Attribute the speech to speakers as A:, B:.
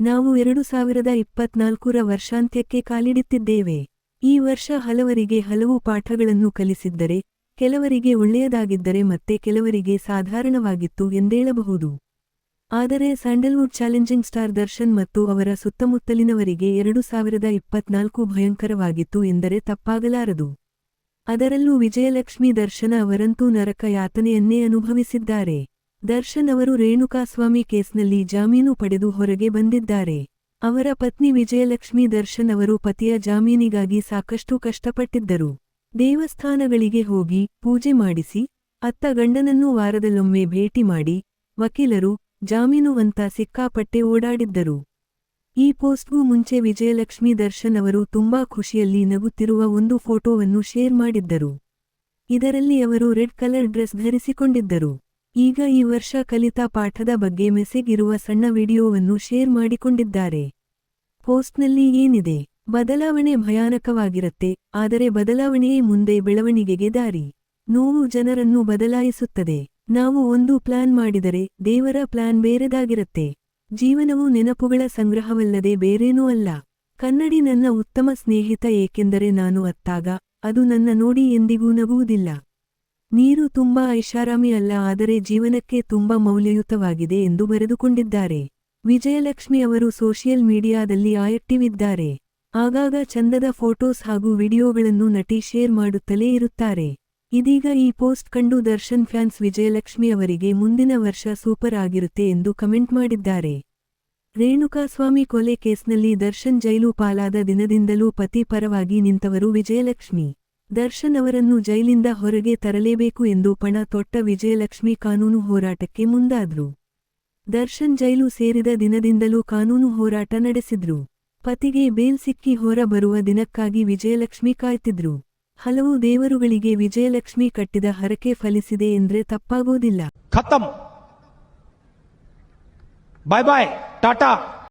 A: ನಾವು ಎರಡು ಸಾವಿರದ ಇಪ್ಪತ್ನಾಲ್ಕರ ವರ್ಷಾಂತ್ಯಕ್ಕೆ ಕಾಲಿಡುತ್ತಿದ್ದೇವೆ. ಈ ವರ್ಷ ಹಲವರಿಗೆ ಹಲವು ಪಾಠಗಳನ್ನು ಕಲಿಸಿದ್ದರೆ, ಕೆಲವರಿಗೆ ಒಳ್ಳೆಯದಾಗಿದ್ದರೆ ಮತ್ತೆ ಕೆಲವರಿಗೆ ಸಾಧಾರಣವಾಗಿತ್ತು ಎಂದೇಳಬಹುದು. ಆದರೆ ಸ್ಯಾಂಡಲ್ವುಡ್ ಚಾಲೆಂಜಿಂಗ್ ಸ್ಟಾರ್ ದರ್ಶನ್ ಮತ್ತು ಅವರ ಸುತ್ತಮುತ್ತಲಿನವರಿಗೆ ಎರಡು ಸಾವಿರದ ಇಪ್ಪತ್ನಾಲ್ಕು ಭಯಂಕರವಾಗಿತ್ತು ಎಂದರೆ ತಪ್ಪಾಗಲಾರದು. ಅದರಲ್ಲೂ ವಿಜಯಲಕ್ಷ್ಮಿ ದರ್ಶನ ಅವರಂತೂ ನರಕ ಯಾತನೆಯನ್ನೇ ಅನುಭವಿಸಿದ್ದಾರೆ. ದರ್ಶನ್ ಅವರು ರೇಣುಕಾಸ್ವಾಮಿ ಕೇಸ್ನಲ್ಲಿ ಜಾಮೀನು ಪಡೆದು ಹೊರಗೆ ಬಂದಿದ್ದಾರೆ. ಅವರ ಪತ್ನಿ ವಿಜಯಲಕ್ಷ್ಮಿ ದರ್ಶನ್ ಅವರು ಪತಿಯ ಜಾಮೀನಿಗಾಗಿ ಸಾಕಷ್ಟು ಕಷ್ಟಪಟ್ಟಿದ್ದರು. ದೇವಸ್ಥಾನಗಳಿಗೆ ಹೋಗಿ ಪೂಜೆ ಮಾಡಿಸಿ, ಅತ್ತ ಗಂಡನನ್ನೂ ವಾರದಲ್ಲೊಮ್ಮೆ ಭೇಟಿ ಮಾಡಿ, ವಕೀಲರು ಜಾಮೀನು ಅಂತ ಸಿಕ್ಕಾಪಟ್ಟೆ ಓಡಾಡಿದ್ದರು. ಈ ಪೋಸ್ಟ್ಗೂ ಮುಂಚೆ ವಿಜಯಲಕ್ಷ್ಮಿ ದರ್ಶನ್ ಅವರು ತುಂಬಾ ಖುಷಿಯಲ್ಲಿ ನಗುತ್ತಿರುವ ಒಂದು ಫೋಟೋವನ್ನು ಶೇರ್ ಮಾಡಿದ್ದರು. ಇದರಲ್ಲಿ ಅವರು ರೆಡ್ ಕಲರ್ ಡ್ರೆಸ್ ಧರಿಸಿಕೊಂಡಿದ್ದರು. ಈಗ ಈ ವರ್ಷ ಕಲಿತ ಪಾಠದ ಬಗ್ಗೆ ಮೆಸೇಜ್ ಇರುವ ಸಣ್ಣ ವಿಡಿಯೋವನ್ನು ಶೇರ್ ಮಾಡಿಕೊಂಡಿದ್ದಾರೆ. ಪೋಸ್ಟ್ನಲ್ಲಿ ಏನಿದೆ? ಬದಲಾವಣೆ ಭಯಾನಕವಾಗಿರುತ್ತೆ, ಆದರೆ ಬದಲಾವಣೆಯೇ ಮುಂದೆ ಬೆಳವಣಿಗೆಗೆ ದಾರಿ. ನೋವು ಜನರನ್ನು ಬದಲಾಯಿಸುತ್ತದೆ. ನಾವು ಒಂದು ಪ್ಲಾನ್ ಮಾಡಿದರೆ ದೇವರ ಪ್ಲಾನ್ ಬೇರೆದಾಗಿರುತ್ತೆ. ಜೀವನವು ನೆನಪುಗಳ ಸಂಗ್ರಹವಲ್ಲದೆ ಬೇರೇನೂ ಅಲ್ಲ. ಕನ್ನಡಿ ನನ್ನ ಉತ್ತಮ ಸ್ನೇಹಿತ ಏಕೆಂದರೆ ನಾನು ಅತ್ತಾಗ, ಅದು ನನ್ನ ನೋಡಿ ಎಂದಿಗೂ ನಗುವುದಿಲ್ಲ. ನೀರು ತುಂಬಾ ಐಷಾರಾಮಿ ಅಲ್ಲ, ಆದರೆ ಜೀವನಕ್ಕೆ ತುಂಬಾ ಮೌಲ್ಯಯುತವಾಗಿದೆ ಎಂದು ಬರೆದುಕೊಂಡಿದ್ದಾರೆ. ವಿಜಯಲಕ್ಷ್ಮಿ ಅವರು ಸೋಷಿಯಲ್ ಮೀಡಿಯಾದಲ್ಲಿ ಆಯಟ್ಟಿವಿದ್ದಾರೆ. ಆಗಾಗ ಚಂದದ ಫೋಟೋಸ್ ಹಾಗೂ ವಿಡಿಯೋಗಳನ್ನು ನಟಿ ಶೇರ್ ಮಾಡುತ್ತಲೇ ಇರುತ್ತಾರೆ. ಇದೀಗ ಈ ಪೋಸ್ಟ್ ಕಂಡು ದರ್ಶನ್ ಫ್ಯಾನ್ಸ್ ವಿಜಯಲಕ್ಷ್ಮಿ ಅವರಿಗೆ ಮುಂದಿನ ವರ್ಷ ಸೂಪರ್ ಆಗಿರುತ್ತೆ ಎಂದು ಕಮೆಂಟ್ ಮಾಡಿದ್ದಾರೆ. ರೇಣುಕಾಸ್ವಾಮಿ ಕೊಲೆ ಕೇಸ್ನಲ್ಲಿ ದರ್ಶನ್ ಜೈಲು ಪಾಲಾದ ದಿನದಿಂದಲೂ ಪತಿ ಪರವಾಗಿ ನಿಂತವರು ವಿಜಯಲಕ್ಷ್ಮಿ. ದರ್ಶನ್ ಅವರನ್ನು ಜೈಲಿಂದ ಹೊರಗೆ ತರಲೇಬೇಕು ಎಂದು ಪಣ ತೊಟ್ಟ ವಿಜಯಲಕ್ಷ್ಮಿ ಕಾನೂನು ಹೋರಾಟಕ್ಕೆ ಮುಂದಾದ್ರು. ದರ್ಶನ್ ಜೈಲು ಸೇರಿದ ದಿನದಿಂದಲೂ ಕಾನೂನು ಹೋರಾಟ ನಡೆಸಿದ್ರು. ಪತಿಗೆ ಬೇಲ್ ಸಿಕ್ಕಿ ಹೊರ ಬರುವ ದಿನಕ್ಕಾಗಿ ವಿಜಯಲಕ್ಷ್ಮಿ ಕಾಯ್ತಿದ್ರು. ಹಲವು ದೇವರುಗಳಿಗೆ ವಿಜಯಲಕ್ಷ್ಮಿ ಕಟ್ಟಿದ ಹರಕೆ ಫಲಿಸಿದೆ ಎಂದ್ರೆ ತಪ್ಪಾಗೋದಿಲ್ಲ.
B: ಖತಮ್ ಬಾಯ್ ಬಾಯ್ ಟಾಟಾ